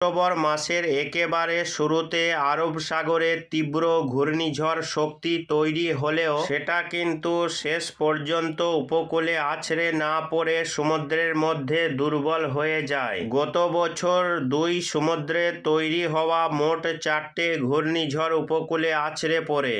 October মাসের একেবারে শুরুতে আরব সাগরে তীব্র ঘূর্ণিঝড় শক্তি তৈরি হলেও সেটা কিন্তু শেষ পর্যন্ত উপকূলে আছড়ে না পড়ে সমুদ্রের মধ্যে দুর্বল হয়ে যায়। গত বছর দুই সমুদ্রে তৈরি হওয়া মোট চারটে ঘূর্ণিঝড় উপকূলে আছড়ে পড়ে।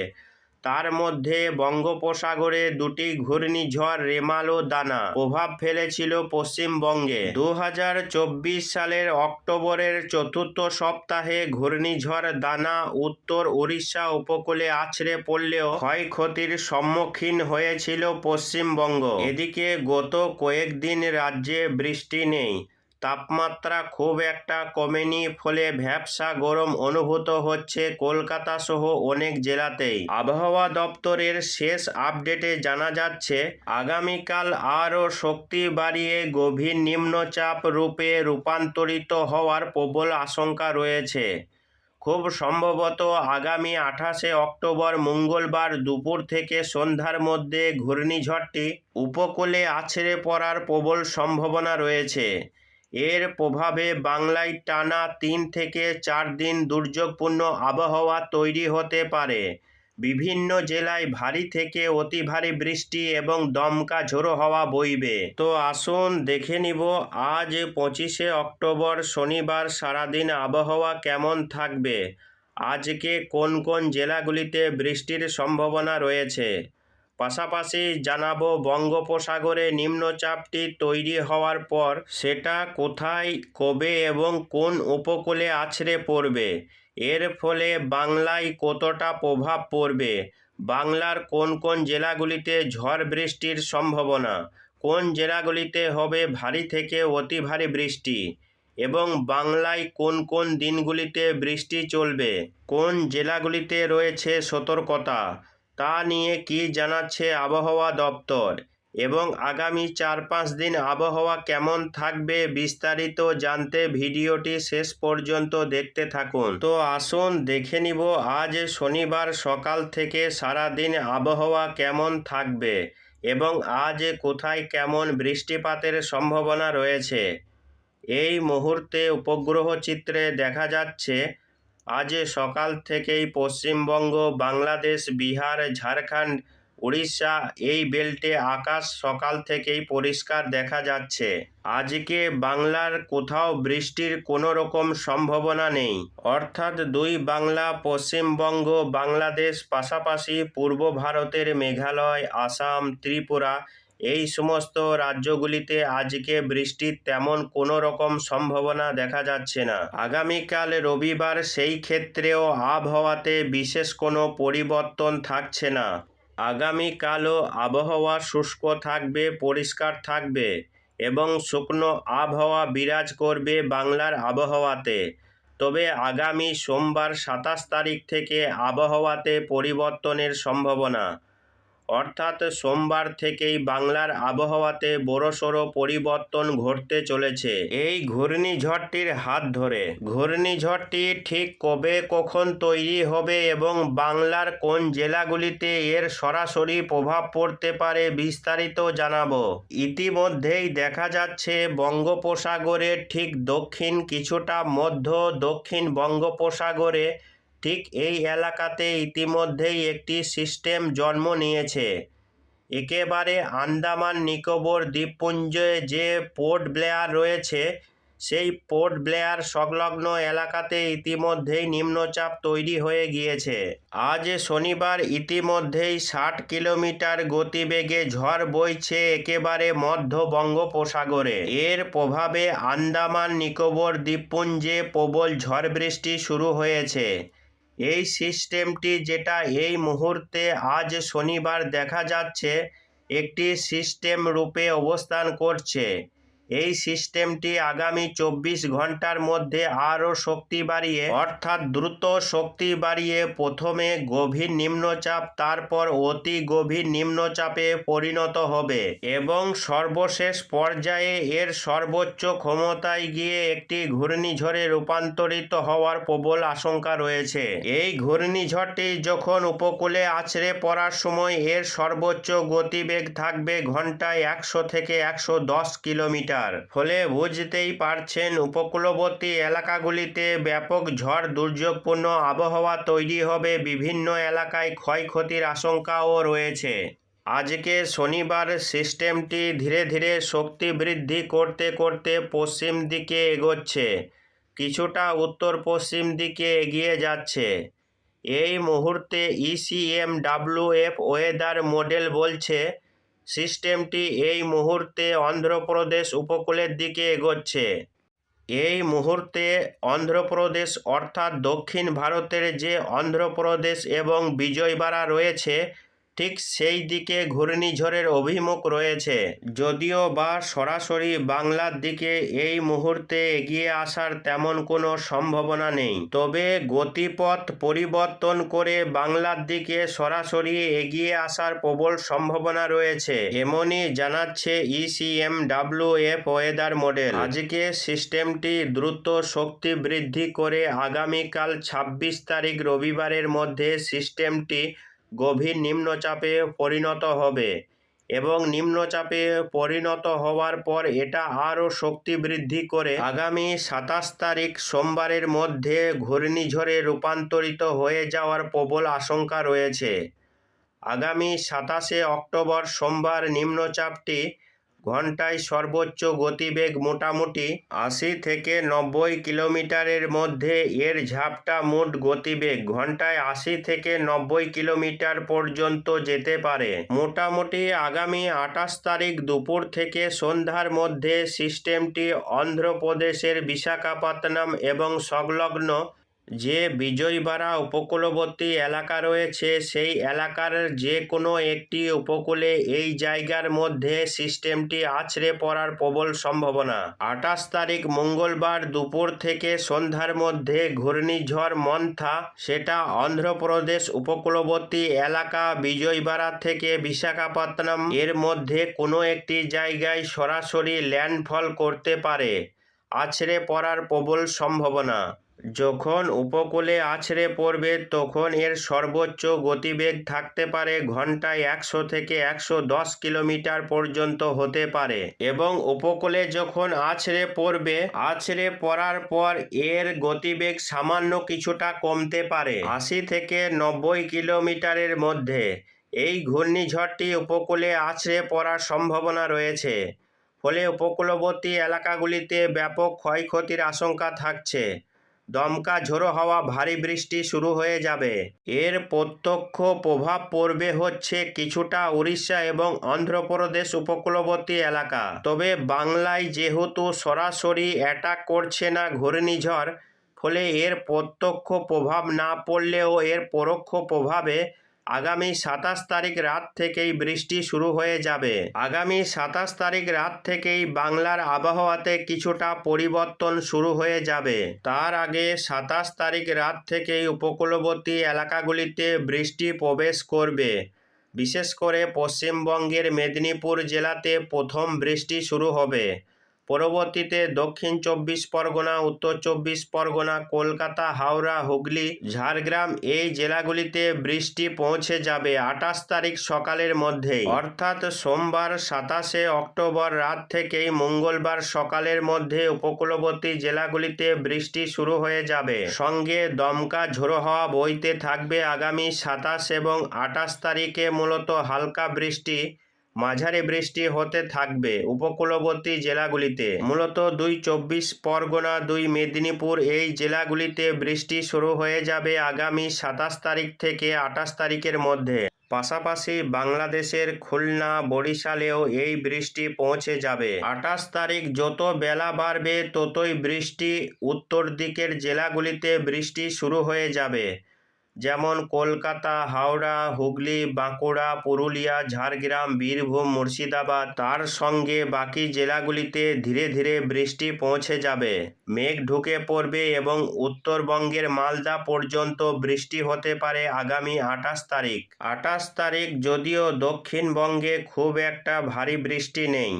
তার মধ্যে বঙ্গোপসাগরে দুটি ঘূর্ণিঝড় রেমালো দানা প্রভাব ফেলেছিল পশ্চিমবঙ্গে। দু হাজার চব্বিশ সালের অক্টোবরের চতুর্থ সপ্তাহে ঘূর্ণিঝড় দানা উত্তর উড়িষ্যা উপকূলে আছড়ে পড়লেও ক্ষয়ক্ষতির সম্মুখীন হয়েছিল পশ্চিমবঙ্গ। এদিকে গত কয়েকদিন রাজ্যে বৃষ্টি নেই। তাপমাত্রা খুব একটা কমেনি, ফলে ভ্যাবসা গরম অনুভূত হচ্ছে কলকাতা সহ অনেক জেলাতেই। আবহাওয়া দপ্তরের শেষ আপডেটে জানা যাচ্ছে, আগামীকাল আরও শক্তি বাড়িয়ে গভীর নিম্নচাপ রূপে রূপান্তরিত হওয়ার প্রবল আশঙ্কা রয়েছে। খুব সম্ভবত আগামী আঠাশে অক্টোবর মঙ্গলবার দুপুর থেকে সন্ধ্যার মধ্যে ঘূর্ণিঝড়টি উপকূলে আছড়ে পড়ার প্রবল সম্ভাবনা রয়েছে। এর প্রভাবে বাংলায় টানা তিন থেকে চার দিন দুর্যোগপূর্ণ আবহাওয়া তৈরি হতে পারে। বিভিন্ন জেলায় ভারী থেকে অতি ভারী বৃষ্টি এবং দমকা ঝোড়ো হওয়া বইবে। তো আসুন দেখে নিব, আজ পঁচিশে অক্টোবর শনিবার সারাদিন আবহাওয়া কেমন থাকবে? আজকে কোন কোন জেলাগুলিতে বৃষ্টির সম্ভাবনা রয়েছে? পাশাপাশি জানাব বঙ্গোপসাগরে নিম্নচাপটি তৈরি হওয়ার পর সেটা কোথায়, কবে এবং কোন উপকূলে আছড়ে পড়বে? এর ফলে বাংলায় কতটা প্রভাব পড়বে? বাংলার কোন কোন জেলাগুলিতে ঝড় বৃষ্টির সম্ভাবনা? কোন জেলাগুলিতে হবে ভারী থেকে অতি ভারী বৃষ্টি? এবং বাংলায় কোন কোন দিনগুলিতে বৃষ্টি চলবে? কোন জেলাগুলিতে রয়েছে সতর্কতা? তা নিয়ে কি জানাচ্ছে আবহাওয়া দপ্তর? এবং আগামী চার পাঁচ দিন আবহাওয়া কেমন থাকবে বিস্তারিত জানতে ভিডিওটি শেষ পর্যন্ত দেখতে থাকুন। তো আসুন দেখে নিব, আজ শনিবার সকাল থেকে সারা দিন আবহাওয়া কেমন থাকবে এবং আজ কোথায় কেমন বৃষ্টিপাতের সম্ভাবনা রয়েছে? এই মুহূর্তে উপগ্রহ চিত্রে দেখা যাচ্ছে আজ সকাল থেকেই পশ্চিমবঙ্গ, বাংলাদেশ, বিহার, ঝাড়খণ্ড উড়িষ্যা এই বেল্টে আকাশ সকাল থেকেই পরিষ্কার দেখা যাচ্ছে। আজকে বাংলার কোথাও বৃষ্টির কোনো রকম সম্ভাবনা নেই। অর্থাৎ দুই বাংলা, পশ্চিমবঙ্গ, বাংলাদেশ পাশাপাশি পূর্ব ভারতের মেঘালয়, আসাম, ত্রিপুরা এই সমস্ত রাজ্যগুলিতে আজকে বৃষ্টির তেমন কোনো রকম সম্ভাবনা দেখা যাচ্ছে না। আগামীকাল রবিবার সেই ক্ষেত্রেও আবহাওয়াতে বিশেষ কোনো পরিবর্তন থাকছে না। আগামীকালও আবহাওয়া শুষ্ক থাকবে, পরিষ্কার থাকবে এবং শুকনো আবহাওয়া বিরাজ করবে বাংলার আবহাওয়াতে। তবে আগামী সোমবার সাতাশ তারিখ থেকে আবহাওয়াতে পরিবর্তনের সম্ভাবনা অর্থাৎ সোমবার থেকেই বাংলার আবহাওয়াতে বড়সড় পরিবর্তন ঘটতে চলেছে। এই ঘূর্ণিঝড়টির হাত ধরে। ঘূর্ণিঝড়টি ঠিক কবে কখন তৈরি হবে এবং বাংলার কোন জেলাগুলিতে এর সরাসরি প্রভাব পড়তে পারে বিস্তারিত জানাব। ইতিমধ্যেই দেখা যাচ্ছে বঙ্গোপসাগরের ঠিক দক্ষিণ কিছুটা মধ্য দক্ষিণ বঙ্গোপসাগরে ঠিক এই এলাকাতে ইতিমধ্যেই একটি সিস্টেম জন্ম নিয়েছে। একেবারে আন্দামান নিকোবর দ্বীপপুঞ্জে যে পোর্ট ব্লেয়ার রয়েছে, সেই পোর্ট ব্লেয়ার সংলগ্ন এলাকাতে ইতিমধ্যেই নিম্নচাপ তৈরি হয়ে গিয়েছে। আজ শনিবার ইতিমধ্যেই ষাট কিলোমিটার গতিবেগে ঝড় বইছে একেবারে মধ্য বঙ্গোপসাগরে। এর প্রভাবে আন্দামান নিকোবর দ্বীপপুঞ্জে প্রবল ঝড় বৃষ্টি শুরু হয়েছে। এই সিস্টেমটি যেটা এই মুহূর্তে আজ শনিবার দেখা যাচ্ছে একটি সিস্টেম রূপে অবস্থান করছে। এই সিস্টেমটি আগামী চব্বিশ ঘণ্টার মধ্যে আরও শক্তি বাড়িয়ে, অর্থাৎ দ্রুত শক্তি বাড়িয়ে প্রথমে গভীর নিম্নচাপ, তারপর অতি গভীর নিম্নচাপে পরিণত হবে এবং সর্বশেষ পর্যায়ে এর সর্বোচ্চ ক্ষমতায় গিয়ে একটি ঘূর্ণিঝড়ে রূপান্তরিত হওয়ার প্রবল আশঙ্কা রয়েছে। এই ঘূর্ণিঝড়টি যখন উপকূলে আছড়ে পড়ার সময় এর সর্বোচ্চ গতিবেগ থাকবে ঘন্টায় একশো থেকে একশো দশ কিলোমিটার। কিলোমিটার ফলে বুঝতেই পারছেন, উপকূলবর্তী এলাকাগুলিতে ব্যাপক ঝড় দুর্যোগপূর্ণ আবহাওয়া তৈরি হবে, বিভিন্ন এলাকায় ক্ষয়ক্ষতির আশঙ্কাও রয়েছে। আজকে শনিবার সিস্টেমটি ধীরে ধীরে শক্তি বৃদ্ধি করতে করতে পশ্চিম দিকে এগোচ্ছে, কিছুটা উত্তর পশ্চিম দিকে এগিয়ে যাচ্ছে। এই মুহূর্তে E ECM W F weather model বলছে সিস্টেমটি এই মুহূর্তে অন্ধ্রপ্রদেশ উপকূলের দিকে এগোচ্ছে। এই মুহূর্তে অন্ধ্রপ্রদেশ অর্থাৎ দক্ষিণ ভারতের যে অন্ধ্রপ্রদেশ এবং বিজয়বাড়া রয়েছে ঠিক সেই দিকে ঘূর্ণিঝড়ের অভিমুখ রয়েছে। যদিও বা সরাসরি বাংলার দিকে এই মুহূর্তে এগিয়ে আসার তেমন কোনো সম্ভাবনা নেই, তবে গতিপথ পরিবর্তন করে বাংলার দিকে সরাসরি এগিয়ে আসার প্রবল সম্ভাবনা রয়েছে, এমনই জানাচ্ছে ECM W F weather model আজকে সিস্টেমটি দ্রুত শক্তি বৃদ্ধি করে আগামীকাল ছাব্বিশ তারিখ রবিবারের মধ্যে সিস্টেমটি গভীর নিম্নচাপে পরিণত হবে এবং নিম্নচাপে পরিণত হওয়ার পর এটা আরও শক্তি বৃদ্ধি করে আগামী সাতাশ তারিখ সোমবারের মধ্যে ঘূর্ণিঝড়ে রূপান্তরিত হয়ে যাওয়ার প্রবল আশঙ্কা রয়েছে। আগামী সাতাশে অক্টোবর সোমবার নিম্নচাপটি ঘন্টায় সর্বোচ্চ গতিবেগ মোটামুটি আশি থেকে নব্বই কিলোমিটারের মধ্যে। এর ঝাপটা মোট গতিবেগ ঘন্টায় আশি থেকে নব্বই কিলোমিটার পর্যন্ত যেতে পারে। মোটামুটি আগামী আঠাশ তারিখ দুপুর থেকে সন্ধ্যার মধ্যে সিস্টেমটি অন্ধ্রপ্রদেশের বিশাখাপত্তনম এবং সংলগ্ন যে বিজয়বাড়া উপকূলবর্তী এলাকা রয়েছে, সেই এলাকার যে কোনো একটি উপকূলে এই জায়গার মধ্যে সিস্টেমটি আছড়ে পড়ার প্রবল সম্ভাবনা। আঠাশ তারিখ মঙ্গলবার দুপুর থেকে সন্ধ্যার মধ্যে ঘূর্ণিঝড় মন্থা, সেটা অন্ধ্রপ্রদেশ উপকূলবর্তী এলাকা বিজয়বাড়া থেকে বিশাখাপত্তনম, এর মধ্যে কোনো একটি জায়গায় সরাসরি ল্যান্ডফল করতে পারে। আছড়ে পড়ার প্রবল সম্ভাবনা। যখন উপকূলে আছড়ে পড়বে, তখন এর সর্বোচ্চ গতিবেগ থাকতে পারে ঘন্টায় একশো থেকে একশো দশ কিলোমিটার পর্যন্ত হতে পারে এবং উপকূলে যখন আছড়ে পড়বে, আছড়ে পড়ার পর এর গতিবেগ সামান্য কিছুটা কমতে পারে আশি থেকে নব্বই কিলোমিটারের মধ্যে। এই ঘূর্ণিঝড়টি উপকূলে আছড়ে পড়ার সম্ভাবনা রয়েছে, ফলে উপকূলবর্তী এলাকাগুলিতে ব্যাপক ক্ষয়ক্ষতির আশঙ্কা থাকছে। দমকা ঝোড়ো হওয়া, ভারী বৃষ্টি শুরু হয়ে যাবে। এর প্রত্যক্ষ প্রভাব পড়বে হচ্ছে কিছুটা উড়িষ্যা এবং অন্ধ্রপ্রদেশ উপকূলবর্তী এলাকা। তবে বাংলায় যেহেতু সরাসরি অ্যাটাক করছে না ঘূর্ণিঝড়, ফলে এর প্রত্যক্ষ প্রভাব না পড়লেও এর পরোক্ষ প্রভাবে আগামী সাতাশ তারিখ রাত থেকেই বৃষ্টি শুরু হয়ে যাবে। আগামী সাতাশ তারিখ রাত থেকেই বাংলার আবহাওয়াতে কিছুটা পরিবর্তন শুরু হয়ে যাবে। তার আগে সাতাশ তারিখ রাত থেকেই উপকূলবর্তী এলাকাগুলিতে বৃষ্টি প্রবেশ করবে। বিশেষ করে পশ্চিমবঙ্গের মেদিনীপুর জেলাতে প্রথম বৃষ্টি শুরু হবে। পরবর্তীতে দক্ষিণ চব্বিশ পরগনা, উত্তর চব্বিশ পরগনা, কলকাতা, হাওড়া, হুগলি, ঝাড়গ্রাম এই জেলাগুলিতে বৃষ্টি পৌঁছে যাবে আঠাশ তারিখ সকালের মধ্যেই। অর্থাৎ সোমবার সাতাশে অক্টোবর রাত থেকেই মঙ্গলবার সকালের মধ্যে উপকূলবর্তী জেলাগুলিতে বৃষ্টি শুরু হয়ে যাবে। সঙ্গে দমকা ঝোড়ো হওয়া বইতে থাকবে আগামী সাতাশ এবং আঠাশ তারিখে মূলত হালকা বৃষ্টি মাঝারি বৃষ্টি হতে থাকবে উপকূলবর্তী জেলাগুলিতে। মূলত দুই চব্বিশ পরগনা, দুই মেদিনীপুর এই জেলাগুলিতে বৃষ্টি শুরু হয়ে যাবে আগামী সাতাশ তারিখ থেকে আঠাশ তারিখের মধ্যে। পাশাপাশি বাংলাদেশের খুলনা, বরিশালেও এই বৃষ্টি পৌঁছে যাবে। আঠাশ তারিখ যত বেলা বাড়বে, ততই বৃষ্টি উত্তর দিকের জেলাগুলিতে বৃষ্টি শুরু হয়ে যাবে। যেমন কলকাতা, হাওড়া, হুগলি, বাঁকুড়া, পুরুলিয়া, ঝাড়গ্রাম, বীরভূম, মুর্শিদাবাদ। তার সঙ্গে বাকি জেলাগুলিতে ধীরে ধীরে বৃষ্টি পৌঁছে যাবে। মেঘ ঢুকে পড়বে এবং উত্তরবঙ্গের মালদা পর্যন্ত বৃষ্টি হতে পারে আগামী আঠাশ তারিখ। আঠাশ তারিখ যদিও দক্ষিণবঙ্গে খুব একটা ভারী বৃষ্টি নেই।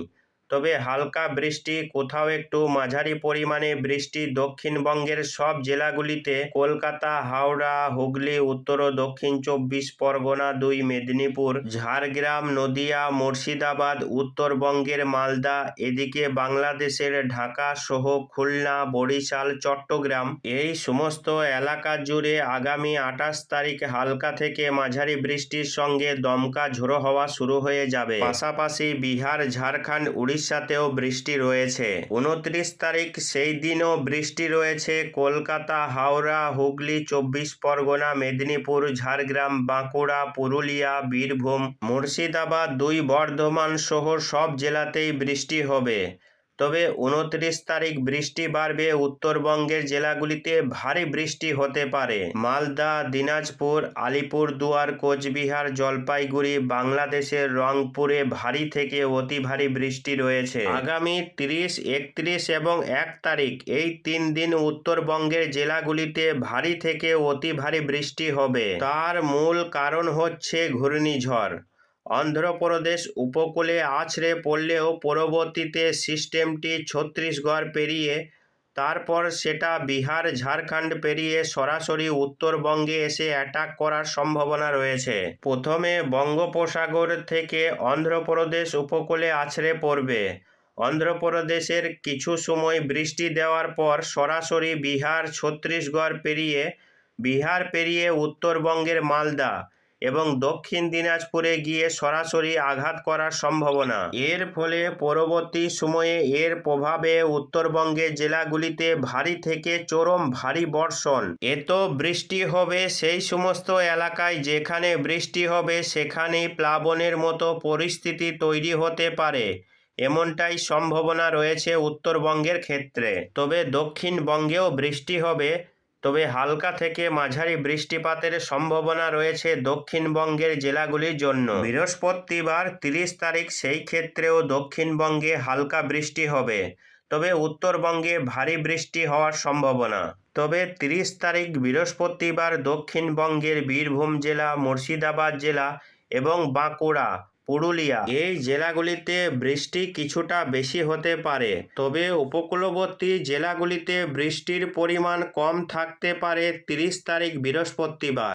তবে হালকা বৃষ্টি, কোথাও একটু মাঝারি পরিমাণে বৃষ্টি দক্ষিণবঙ্গের সব জেলাগুলিতে, কলকাতা, হাওড়া, হুগলি, উত্তর ও দক্ষিণ চব্বিশ পরগনা, দুই মেদিনীপুর, ঝাড়গ্রাম, নদিয়া, মুর্শিদাবাদ, উত্তরবঙ্গের মালদা, এদিকে বাংলাদেশের ঢাকা সহ খুলনা, বরিশাল, চট্টগ্রাম, এই সমস্ত এলাকা জুড়ে আগামী আঠাশ তারিখ হালকা থেকে মাঝারি বৃষ্টির সঙ্গে দমকা ঝোড়ো হওয়া শুরু হয়ে যাবে। পাশাপাশি বিহার, ঝাড়খণ্ড উড়িষ্যাতেও বৃষ্টি রয়েছে। উনত্রিশ তারিখ সেই দিনও বৃষ্টি রয়েছে। কলকাতা, হাওড়া, হুগলি, চব্বিশ পরগনা, মেদিনীপুর, ঝাড়গ্রাম, বাঁকুড়া, পুরুলিয়া, বীরভূম, মুর্শিদাবাদ, দুই বর্ধমান সহ সব জেলাতেই বৃষ্টি হবে। তবে উনত্রিশ তারিখ বৃষ্টি বাড়বে উত্তরবঙ্গের জেলাগুলিতে ভারী বৃষ্টি হতে পারে। মালদা, দিনাজপুর, আলিপুরদুয়ার, কোচবিহার, জলপাইগুড়ি, বাংলাদেশের রংপুরে ভারী থেকে অতি ভারী বৃষ্টি রয়েছে। আগামী তিরিশ, একত্রিশ এবং এক তারিখ এই তিন দিন উত্তরবঙ্গের জেলাগুলিতে ভারী থেকে অতি ভারী বৃষ্টি হবে। তার মূল কারণ হচ্ছে ঘূর্ণিঝড়। অন্ধ্রপ্রদেশ উপকূলে আছড়ে পড়লেও পরবর্তীতে সিস্টেমটি ছত্তিশগড় পেরিয়ে, তারপর সেটা বিহার, ঝাড়খণ্ড পেরিয়ে সরাসরি উত্তরবঙ্গে এসে অ্যাটাক করার সম্ভাবনা রয়েছে। প্রথমে বঙ্গোপসাগর থেকে অন্ধ্রপ্রদেশ উপকূলে আছড়ে পড়বে। অন্ধ্রপ্রদেশের কিছু সময় বৃষ্টি দেওয়ার পর সরাসরি বিহার, ছত্তিশগড় পেরিয়ে, বিহার পেরিয়ে উত্তরবঙ্গের মালদা। এবং দক্ষিণ দিনাজপুরে গিয়ে সরাসরি আঘাত করার সম্ভাবনা। এর ফলে পরবর্তী সময়ে এর প্রভাবে উত্তরবঙ্গের জেলাগুলিতে ভারী থেকে চরম ভারী বর্ষণ। এত বৃষ্টি হবে সেই সমস্ত এলাকায় যেখানে বৃষ্টি হবে সেখানেই প্লাবনের মতো পরিস্থিতি তৈরি হতে পারে। এমনটাই সম্ভাবনা রয়েছে উত্তরবঙ্গের ক্ষেত্রে। তবে দক্ষিণবঙ্গেও বৃষ্টি হবে। তবে হালকা থেকে মাঝারি বৃষ্টিপাতের সম্ভাবনা রয়েছে দক্ষিণবঙ্গের জেলাগুলির জন্য। বৃহস্পতিবার তিরিশ তারিখ সেই ক্ষেত্রেও দক্ষিণবঙ্গে হালকা বৃষ্টি হবে। তবে উত্তরবঙ্গে ভারী বৃষ্টি হওয়ার সম্ভাবনা। তবে তিরিশ তারিখ বৃহস্পতিবার দক্ষিণবঙ্গের বীরভূম জেলা, মুর্শিদাবাদ জেলা এবং বাঁকুড়া পুরুলিয়া। এই জেলাগুলিতে বৃষ্টি কিছুটা বেশি হতে পারে, তবে উপকূলবর্তী জেলাগুলিতে বৃষ্টির পরিমাণ কম থাকতে পারে তিরিশ তারিখ বৃহস্পতিবার।